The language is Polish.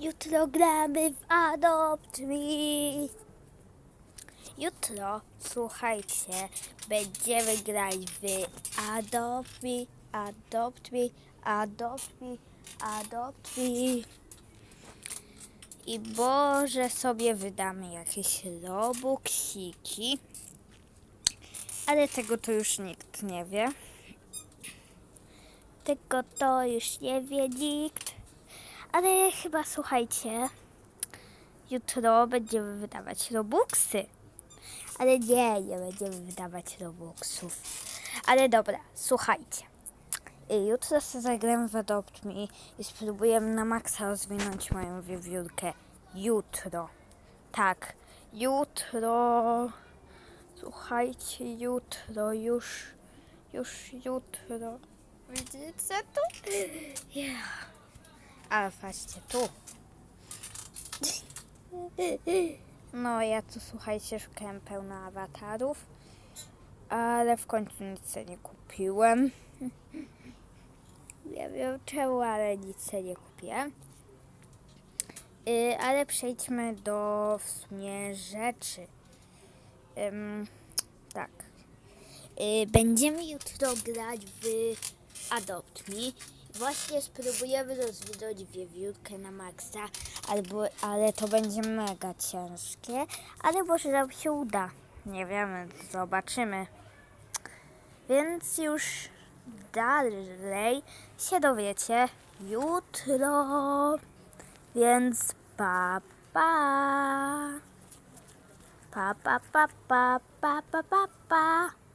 Jutro gramy w Adopt Me. Jutro, słuchajcie, będziemy grać w Adopt Me, Adopt Me, Adopt Me, Adopt Me. I Boże sobie wydamy jakieś robuxiki. Ale tego to już nikt nie wie. Tego to już nie wie nikt. Ale chyba słuchajcie, jutro będziemy wydawać robuxy. Ale nie, nie będziemy wydawać robuxów. Ale dobra, słuchajcie. Y, Jutro sobie zagram w Adopt Me i spróbujemy na maksa rozwinąć moją wiewiórkę. Jutro. Tak, jutro. Słuchajcie, jutro, już, już jutro. Widzicie to? Yeah. Ale patrzcie tu. No, ja tu słuchajcie, szukałem pełno awatarów, ale w końcu nic nie kupiłem. Nie wiem czemu, ale nic nie kupiłem. Y, ale przejdźmy do w sumie rzeczy. Tak. Y, będziemy jutro grać w Adopt Me. Właśnie spróbujemy rozwinąć wiewiórkę na maksa, albo, ale to będzie mega ciężkie, ale może nam się uda. Nie wiemy, zobaczymy. Więc już dalej się dowiecie jutro. Więc pa pa. Pa pa pa pa pa pa pa pa.